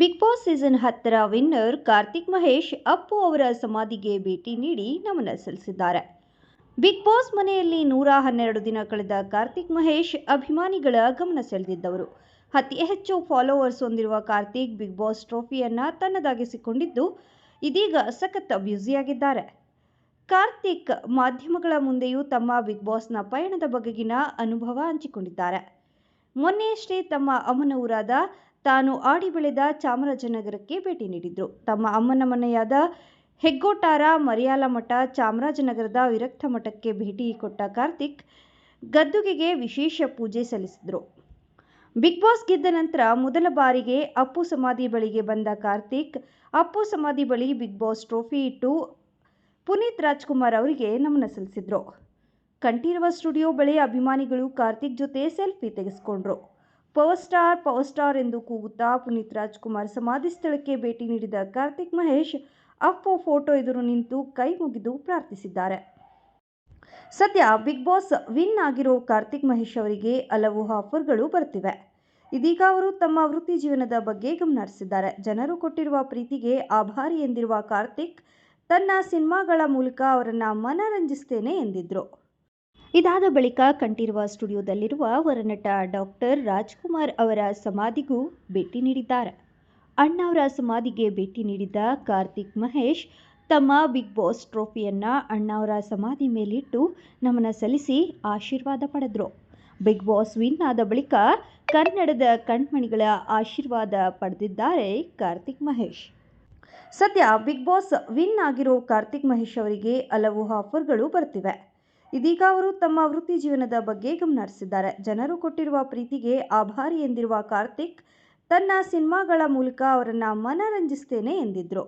Big boss season ಹತ್ತರ winner Karthik Mahesh Appu ಅವರ ಸಮಾಧಿಗೆ ಭೇಟಿ ನೀಡಿ ನಮನ ಸಲ್ಲಿಸಿದ್ದಾರೆ. ಬಿಗ್ ಬಾಸ್ ಮನೆಯಲ್ಲಿ ನೂರ ಹನ್ನೆರಡು ದಿನ ಕಳೆದ ಕಾರ್ತಿಕ್ ಮಹೇಶ್ ಅಭಿಮಾನಿಗಳ ಗಮನ ಸೆಳೆದಿದ್ದವರು. ಅತಿ ಹೆಚ್ಚು ಫಾಲೋವರ್ಸ್ ಹೊಂದಿರುವ ಕಾರ್ತಿಕ್ ಬಿಗ್ ಬಾಸ್ ಟ್ರೋಫಿಯನ್ನು ತನ್ನದಾಗಿಸಿಕೊಂಡಿದ್ದು, ಇದೀಗ ಸಖತ್ ಬ್ಯುಸಿಯಾಗಿದ್ದಾರೆ ಕಾರ್ತಿಕ್ ಮಾಧ್ಯಮಗಳ ಮುಂದೆಯೂ ತಮ್ಮ ಬಿಗ್ ಬಾಸ್ನ ಪಯಣದ ಬಗೆಗಿನ ಅನುಭವ ಹಂಚಿಕೊಂಡಿದ್ದಾರೆ. ಮೊನ್ನೆಯಷ್ಟೇ ತಮ್ಮ ಅಮ್ಮನ ಊರಾದ ತಾನು ಆಡಿ ಬೆಳೆದ ಚಾಮರಾಜನಗರಕ್ಕೆ ಭೇಟಿ ನೀಡಿದ್ರು. ತಮ್ಮ ಅಮ್ಮನ ಮನೆಯಾದ ಹೆಗ್ಗೋಟಾರ ಮರಿಯಾಲ ಮಠ ಚಾಮರಾಜನಗರದ ವಿರಕ್ತ ಮಠಕ್ಕೆ ಭೇಟಿ ಕೊಟ್ಟ ಕಾರ್ತಿಕ್ ಗದ್ದುಗೆಗೆ ವಿಶೇಷ ಪೂಜೆ ಸಲ್ಲಿಸಿದ್ರು. ಬಿಗ್ ಬಾಸ್ ಗೆದ್ದ ನಂತರ ಮೊದಲ ಬಾರಿಗೆ ಅಪ್ಪು ಸಮಾಧಿ ಬಳಿಗೆ ಬಂದ ಕಾರ್ತಿಕ್, ಅಪ್ಪು ಸಮಾಧಿ ಬಳಿ ಬಿಗ್ ಬಾಸ್ ಟ್ರೋಫಿ ಇಟ್ಟು ಪುನೀತ್ ರಾಜ್ಕುಮಾರ್ ಅವರಿಗೆ ನಮನ ಸಲ್ಲಿಸಿದ್ರು. ಕಂಠೀರವ ಸ್ಟುಡಿಯೋ ಬಳಿ ಅಭಿಮಾನಿಗಳು ಕಾರ್ತಿಕ್ ಜೊತೆ ಸೆಲ್ಫಿ ತೆಗೆಸಿಕೊಂಡ್ರು. ಪವರ್ ಸ್ಟಾರ್ ಪವರ್ ಸ್ಟಾರ್ ಎಂದು ಕೂಗುತ್ತಾ ಪುನೀತ್ ರಾಜ್ಕುಮಾರ್ ಸಮಾಧಿ ಸ್ಥಳಕ್ಕೆ ಭೇಟಿ ನೀಡಿದ ಕಾರ್ತಿಕ್ ಮಹೇಶ್ ಅಪ್ಪು ಫೋಟೋ ಎದುರು ನಿಂತು ಕೈ ಮುಗಿದು ಪ್ರಾರ್ಥಿಸಿದ್ದಾರೆ. ಸದ್ಯ ಬಿಗ್ ಬಾಸ್ ವಿನ್ ಆಗಿರೋ ಕಾರ್ತಿಕ್ ಮಹೇಶ್ ಅವರಿಗೆ ಹಲವು ಆಫರ್ಗಳು ಬರ್ತಿವೆ ಇದೀಗ ಅವರು ತಮ್ಮ ವೃತ್ತಿ ಜೀವನದ ಬಗ್ಗೆ ಗಮನ ಹರಿಸಿದ್ದಾರೆ ಜನರು ಕೊಟ್ಟಿರುವ ಪ್ರೀತಿಗೆ ಆಭಾರಿ ಎಂದಿರುವ ಕಾರ್ತಿಕ್ ತನ್ನ ಸಿನಿಮಾಗಳ ಮೂಲಕ ಅವರನ್ನು ಮನರಂಜಿಸ್ತೇನೆ ಎಂದಿದ್ರು. ಇದಾದ ಬಳಿಕ ಕಂಠೀರವ ಸ್ಟುಡಿಯೋದಲ್ಲಿರುವ ಹೊರನಟ ಡಾಕ್ಟರ್ ರಾಜ್ಕುಮಾರ್ ಅವರ ಸಮಾಧಿಗೂ ಭೇಟಿ ನೀಡಿದ್ದಾರೆ. ಅಣ್ಣವರ ಸಮಾಧಿಗೆ ಭೇಟಿ ನೀಡಿದ ಕಾರ್ತಿಕ್ ಮಹೇಶ್, ತಮ್ಮ ಬಿಗ್ ಬಾಸ್ ಟ್ರೋಫಿಯನ್ನು ಅಣ್ಣವರ ಸಮಾಧಿ ಮೇಲಿಟ್ಟು ನಮನ ಸಲ್ಲಿಸಿ ಆಶೀರ್ವಾದ ಪಡೆದರು. ಬಿಗ್ ಬಾಸ್ ವಿನ್ ಆದ ಬಳಿಕ ಕನ್ನಡದ ಕಣ್ಮಣಿಗಳ ಆಶೀರ್ವಾದ ಪಡೆದಿದ್ದಾರೆ ಕಾರ್ತಿಕ್ ಮಹೇಶ್. ಸದ್ಯ ಬಿಗ್ ಬಾಸ್ ವಿನ್ ಆಗಿರೋ ಕಾರ್ತಿಕ್ ಮಹೇಶ್ ಅವರಿಗೆ ಹಲವು ಆಫರ್ಗಳು ಬರ್ತಿವೆ. ಇದೀಗ ಅವರು ತಮ್ಮ ವೃತ್ತಿ ಜೀವನದ ಬಗ್ಗೆ ಗಮನ ಹರಿಸಿದ್ದಾರೆ ಜನರು ಕೊಟ್ಟಿರುವ ಪ್ರೀತಿಗೆ ಆಭಾರಿ ಎಂದಿರುವ ಕಾರ್ತಿಕ್ ತನ್ನ ಸಿನಿಮಾಗಳ ಮೂಲಕ ಅವರನ್ನ ಮನರಂಜಿಸ್ತೇನೆ ಎಂದಿದ್ರು.